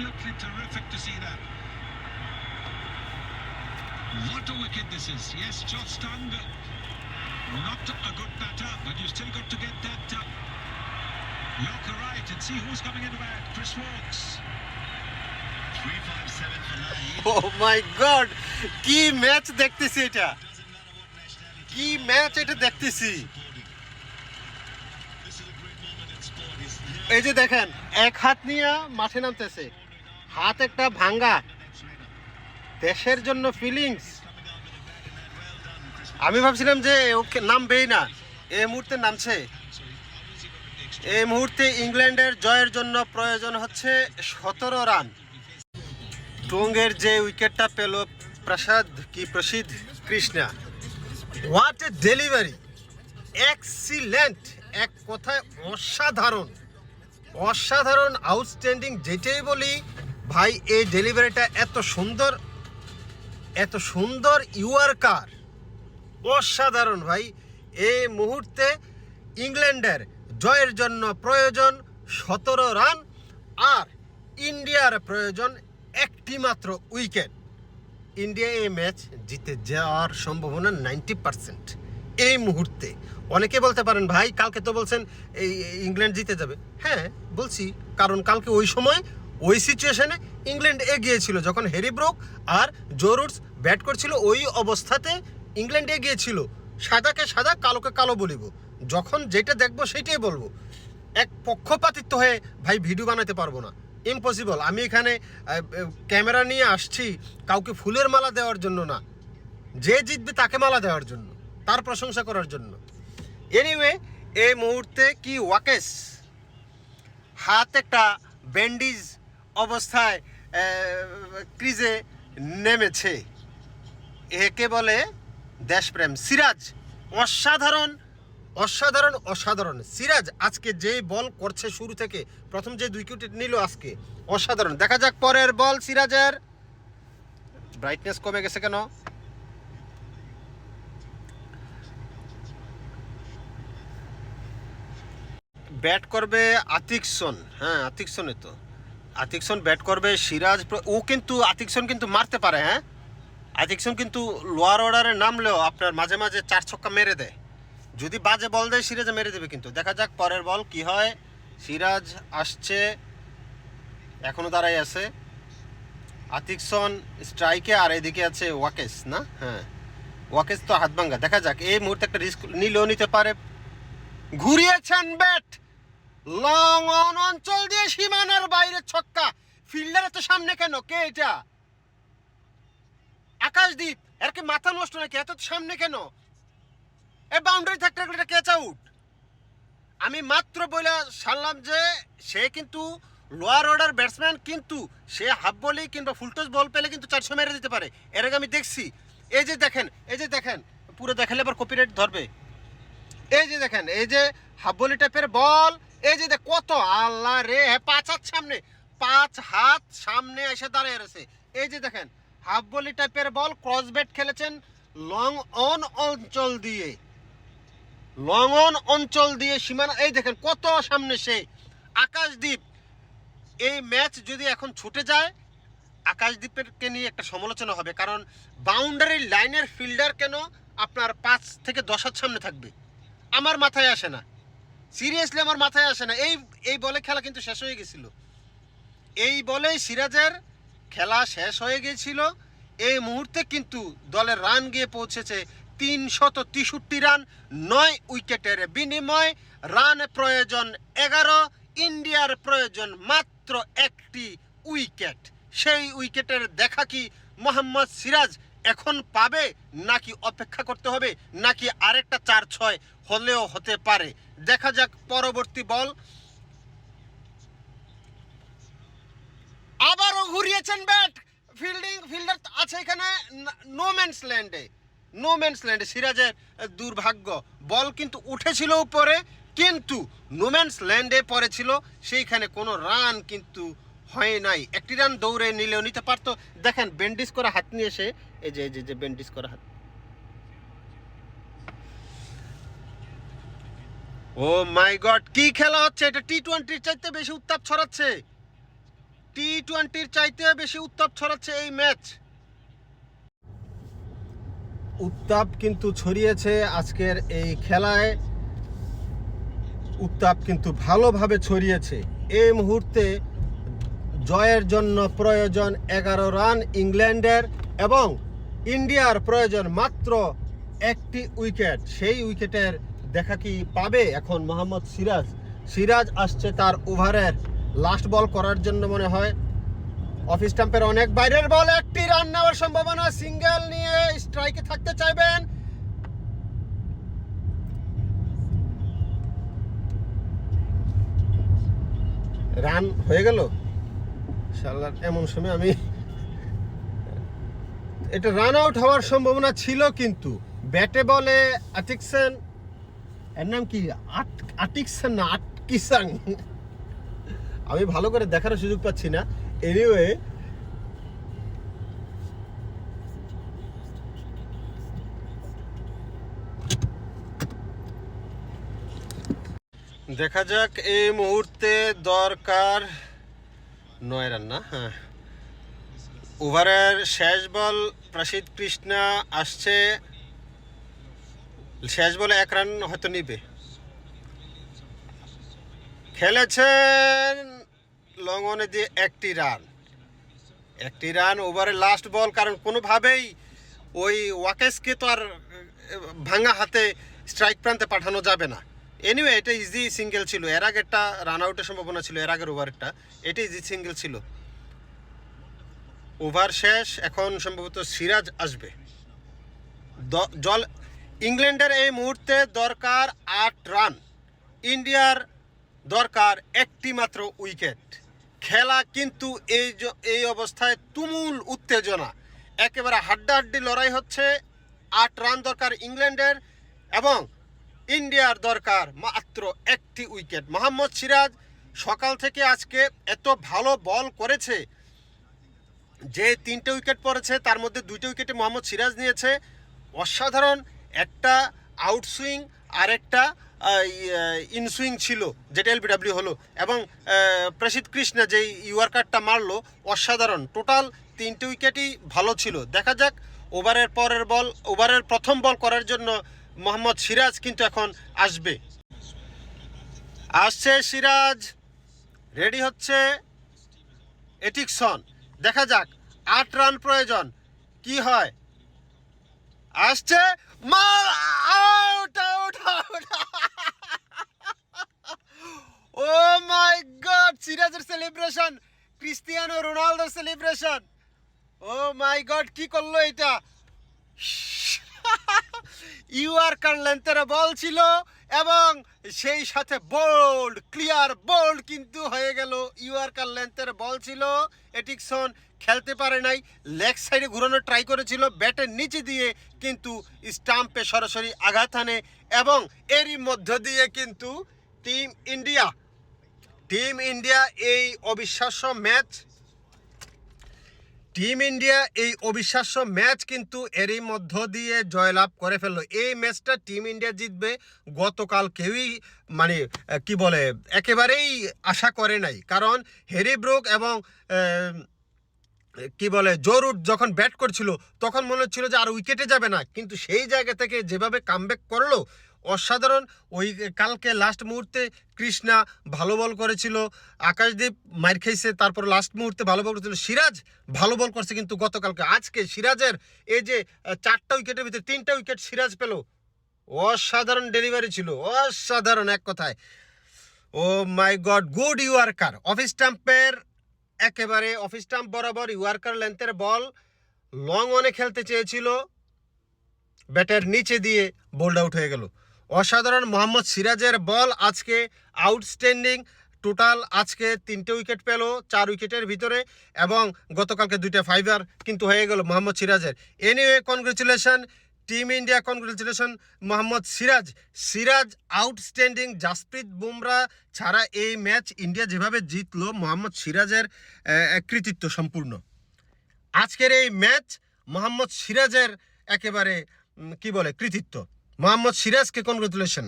Absolutely terrific to see that. What a wicket this is. Yes, Josh Stang, not a good batter, but you still got to get that uh, Yorker right and see who's coming in bat. Chris Walks. 357 for Naeem. Oh my god কি match দেখতেছি এটা কি match এটা দেখতেছি এই যে দেখেন এক হাত নিয়ে মাঠে নামতেছে হাত একটা ভাঙ্গা। দেশের জন্য ফিলিংস আমি ভাবছিলাম যে ওকে নামবেই না। এই মুহূর্তে নামছে। এই মুহূর্তে ইংল্যান্ডের জয়ের জন্য প্রয়োজন হচ্ছে সতেরো রান। টঙ্গের যে উইকেটটা পেল প্রসাদ, কি Prasidh? Krishna. What a delivery excellent এক কথায় অসাধারণ। অসাধারণ আউটস্ট্যান্ডিং যেটাই বলি ভাই, এই ডেলিভারিটা এত সুন্দর এত সুন্দর ইউআর কার। অসাধারণ ভাই, এই মুহূর্তে ইংল্যান্ডের জয়ের জন্য প্রয়োজন সতেরো রান আর ইন্ডিয়ার প্রয়োজন একটি মাত্র উইকেট। ইন্ডিয়া এই ম্যাচ জিতে যাওয়ার সম্ভাবনা নাইনটি পার্সেন্ট। এই মুহূর্তে অনেকে বলতে পারেন, ভাই, কালকে তো বলছেন এই ইংল্যান্ড জিতে যাবে। হ্যাঁ বলছি, কারণ কালকে ওই সময় ওই সিচুয়েশনে ইংল্যান্ড এগিয়ে ছিল, যখন হ্যারি ব্রোক আর জোরুটস ব্যাট করছিল ওই অবস্থাতে ইংল্যান্ড এগিয়ে ছিল। সাদাকে সাদা, কালোকে কালো বলিব। যখন যেটা দেখব সেটাই বলব। এক পক্ষপাতিত্ব হয়ে ভাই ভিডিও বানাতে পারব না। ইম্পসিবল আমি এখানে ক্যামেরা নিয়ে আসছি কাউকে ফুলের মালা দেওয়ার জন্য না। যে জিতবে তাকে মালা দেওয়ার জন্য, তার প্রশংসা করার জন্য। এনিওয়ে এই মুহূর্তে কি ওয়াকেস হাত একটা ব্যান্ডিজ অবস্থায় ক্রিজে নেমেছে। একে বলে দেশপ্রেম। সিরাজ, অসাধারণ অসাধারণ অসাধারণ। সিরাজ আজকে যে বল করছে শুরু থেকে, প্রথম যে দুই উইকেট নিল আজকে, অসাধারণ। দেখা যাক পরের বল সিরাজের। ব্রাইটনেস কমে গেছে কেন? ব্যাট করবে আতিকসন। হ্যাঁ আতিকসনে তো। আতিকসন ব্যাট করবে সিরাজ ও কিন্তু আতিকসন কিন্তু মারতে পারে হ্যাঁ? আতিকসন কিন্তু লোয়ার অর্ডারে নামলেও আপনার মাঝে মাঝে চার ছক্কা মেরে দেয়। যদি বাজে বল দেয়, সিরাজে মেরে দেবে কিন্তু। দেখা যাক পরের বল কি হয়। সিরাজ আসছে, এখনও দাঁড়াই আছে। আতিকসন স্ট্রাইকে আর এদিকে আছে ওয়াকেস, না? হ্যাঁ। ওয়াকেস তো হাত ভাঙ্গা। দেখা যাক, এই মুহূর্তে একটা রিস্ক নিলেও নিতে পারে। ঘুরিয়েছেন ব্যাট! লং অন অঞ্চল দিয়ে সীমানার বাইরে ছক্কা। ফিল্ডার এত সামনে কেন? কে এটা? আকাশদীপ, এর কি মাথা নষ্ট নাকি? এত সামনে কেন? এ বাউন্ডারি থাকতে এটা ক্যাচ আউট আমি মাত্র বলে সারলাম যে, সে কিন্তু লোয়ার অর্ডার ব্যাটসম্যান কিন্তু, সে হাফ বলেই কিংবা ফুলটস বল পেলে কিন্তু চারশো মেরে দিতে পারে। এর আগে আমি দেখছি। এই যে দেখেন, এই যে দেখেন, পুরো দেখালে আবার কপিরাইট ধরবে। এই যে দেখেন, এই যে হাফবলি টাইপের বল। এই যে কত আল্লাহ রে, পাঁচ হাত সামনে, পাঁচ হাত সামনে এসে দাঁড়িয়ে রয়েছে। এই যে দেখেন হাফবলি টাইপের বল ক্রস ব্যাট খেলেছেন লং অন অঞ্চল দিয়ে। লং অন অঞ্চল দিয়ে সীমানা, এই দেখেন কত সামনে সে, আকাশদ্বীপ। এই ম্যাচ যদি এখন ছুটে যায় আকাশদ্বীপেরকে নিয়ে একটা সমালোচনা হবে, কারণ বাউন্ডারি লাইনের ফিল্ডার কেন আপনার পাঁচ থেকে দশ হাত সামনে থাকবে? আমার মাথায় আসে না। সিরিয়াসলি আমার মাথায় আসে না। এই এই বলে খেলা কিন্তু শেষ হয়ে গেছিল। এই বলেই সিরাজের খেলা শেষ হয়ে গিয়েছিল এই মুহূর্তে কিন্তু দলের রান গিয়ে পৌঁছেছে তিনশত তেষট্টি রান, নয় উইকেটের বিনিময়। রান প্রয়োজন এগারো, ইন্ডিয়ার প্রয়োজন মাত্র একটি উইকেট। সেই উইকেটের দেখা কি মোহাম্মদ সিরাজ এখন পাবে নাকি অপেক্ষা করতে হবে, নাকি আরেকটা চার ছয় হলেও হতে পারে। দেখা যাক পরবর্তী বল। আবারও ঘুরিয়েছেন ব্যাট। ফিল্ডিং, ফিল্ডার আছে এখানে নো ম্যানস ল্যান্ডে নো ম্যানস ল্যান্ডে সিরাজের দুর্ভাগ্য। বল কিন্তু উঠেছিল উপরে, কিন্তু নোম্যান্স ল্যান্ডে পড়েছিল। সেইখানে কোনো রান কিন্তু হয় নাই। একটি রান দৌড়ে নিলেও নিতে পারতো। দেখেন বেন্ডিস করা হাত নিয়ে এসে, এই যে এই যে বেন্ডিস করা হাত। ও মাই গড, কি খেলা হচ্ছে? এটা টি টোয়েন্টির চাইতে বেশি উত্তাপ ছড়াচ্ছে। টি টোয়েন্টির চাইতে বেশি উত্তাপ ছড়াচ্ছে এই ম্যাচ। উত্তাপ কিন্তু ছড়িয়েছে আজকের এই খেলায়। উত্তাপ কিন্তু ভালোভাবে ছড়িয়েছে। এই মুহূর্তে জয়ের জন্য প্রয়োজন এগারো রান ইংল্যান্ডের এবং ইন্ডিয়ার প্রয়োজন মাত্র একটি উইকেট। সেই উইকেটের দেখা কি পাবে এখন মোহাম্মদ সিরাজ? সিরাজ আসছে তার ওভারের লাস্ট বল করার জন্য মনে হয়। অফ স্টাম্পের অনেক বাইরের বল একটি রান নেওয়ার সম্ভাবনা। সিঙ্গেল নিয়ে স্ট্রাইকে থাকতে চাইবেন। রান হয়ে গেল? এমন সময় আমি, এটা রান আউট হওয়ার সম্ভাবনা ছিল কিন্তু, ব্যাটে বলে এর নাম কি? আট আটিকসন না, আটকিসাং। আমি ভালো করে দেখার সুযোগ পাচ্ছি না। এনিওয়ে দেখা যাক এই মুহূর্তে দরকার নয় রান না? হ্যাঁ। ওভারের শেষ বল প্রসিদ্ধ কৃষ্ণা আসছে। শেষ বলে এক রান হয়তো নিবে। খেলেছেন লং অনে দিয়ে একটি রান। একটি রান ওভারের লাস্ট বল, কারণ কোনোভাবেই ওই ওয়াকেসকে তো আর ভাঙা হাতে স্ট্রাইক প্রান্তে পাঠানো যাবে না। এনিওয়ে এটা ইজি সিঙ্গেল ছিল। এর আগেরটা রান আউটের সম্ভাবনা ছিল, এর আগের ওভারটা এটা ইজি সিঙ্গেল ছিল। ওভার শেষ, এখন সম্ভবত সিরাজ আসবে। জল, ইংল্যান্ডের এই মুহূর্তে দরকার আট রান ইন্ডিয়ার দরকার একটি মাত্র উইকেট খেলা কিন্তু এই এই অবস্থায় তুমুল উত্তেজনা। একেবারে হাড্ডাহাড্ডি লড়াই হচ্ছে। আট রান দরকার ইংল্যান্ডের এবং ইন্ডিয়ার দরকার মাত্র একটি উইকেট। মোহাম্মদ সিরাজ সকাল থেকে আজকে এত ভালো বল করেছে যে তিনটে উইকেট পড়েছে, তার মধ্যে দুইটা উইকেটে মোহাম্মদ সিরাজ নিয়েছে। অসাধারণ একটা আউটসুইং আর একটা ইনসুইং ছিল, যেটা এলবিডাব্লিউ হলো। এবং প্রসিদ্ধ কৃষ্ণ যেই ইউয়ার্কারটা মারলো, অসাধারণ। টোটাল তিনটে উইকেটই ভালো ছিল। দেখা যাক ওভারের পরের বল ওভারের প্রথম বল করার জন্য মোহাম্মদ সিরাজ কিন্তু এখন আসবে। আসছে সিরাজ, রেডি হচ্ছে এটিকসন। দেখা যাক, আট রান প্রয়োজন, কি হয়? আসছে মার out out out. Oh my god, সিরাজের সেলিব্রেশন ক্রিস্টিয়ানো রোনালদোর সেলিব্রেশন। ও মাই গড, কি করল এটা? ইউআর লেন্থের বল ছিল, এবং সেই সাথে বোল্ড ক্লিয়ার বোল্ড কিন্তু হয়ে গেল। ইউআর লেন্থের বল ছিল এটিকসন খেলতে পারে নাই, লেগ সাইডে ঘুরানোর ট্রাই করেছিল ব্যাটের নিচে দিয়ে কিন্তু স্টাম্পে সরাসরি আঘাত আনে, এবং এরই মধ্য দিয়ে কিন্তু টিম ইন্ডিয়া টিম ইন্ডিয়া এই অবিশ্বাস্য ম্যাচ টিম ইন্ডিয়া এই অবিশ্বাস্য ম্যাচ কিন্তু এরই মধ্য দিয়ে জয়লাভ করে ফেলল। এই ম্যাচটা টিম ইন্ডিয়া জিতবে গতকাল কেউই মানে কি বলে, একেবারেই আশা করে নাই। কারণ হেরি ব্রুক এবং কি বলে জরুর যখন ব্যাট করছিল, তখন মনে হচ্ছিল যে আর উইকেটে যাবে না। কিন্তু সেই জায়গা থেকে যেভাবে কামব্যাক করল অসাধারণ। ওই কালকে লাস্ট মুহূর্তে কৃষ্ণা ভালো বল করেছিল। আকাশদীপ মার খাইছে তারপর লাস্ট মুহূর্তে ভালো বল করেছিল। সিরাজ ভালো বল করছে কিন্তু গতকালকে। আজকে সিরাজের এই যে চারটা উইকেটের ভিতরে তিনটা উইকেট সিরাজ পেল। অসাধারণ ডেলিভারি ছিল, অসাধারণ এক কথায়। ও my god good yorker off স্টাম্পের একেবারে অফিস স্টাম্প বরাবর ইউয়ার্কার লেন্থের বল লং অনে খেলতে চেয়েছিল। ব্যাটের নিচে দিয়ে বোল্ড আউট হয়ে গেল। অসাধারণ মোহাম্মদ সিরাজের বল আজকে আউটস্ট্যান্ডিং। টোটাল আজকে তিনটে উইকেট পেল, চার উইকেটের ভিতরে এবং গতকালকে দুইটা ফাইভার কিন্তু হয়ে গেল মোহাম্মদ সিরাজের। Anyway congratulation team India congratulation Mohammad Siraj. Siraj outstanding, Jasprit Bumrah ছাড়া এই ম্যাচ ইন্ডিয়া যেভাবে জিতলো, মোহাম্মদ সিরাজের কৃতিত্ব সম্পূর্ণ। আজকের এই ম্যাচ মোহাম্মদ সিরাজের একেবারে কি বলে, কৃতিত্ব। মোহাম্মদ সিরাজকে কনগ্রেচুলেশন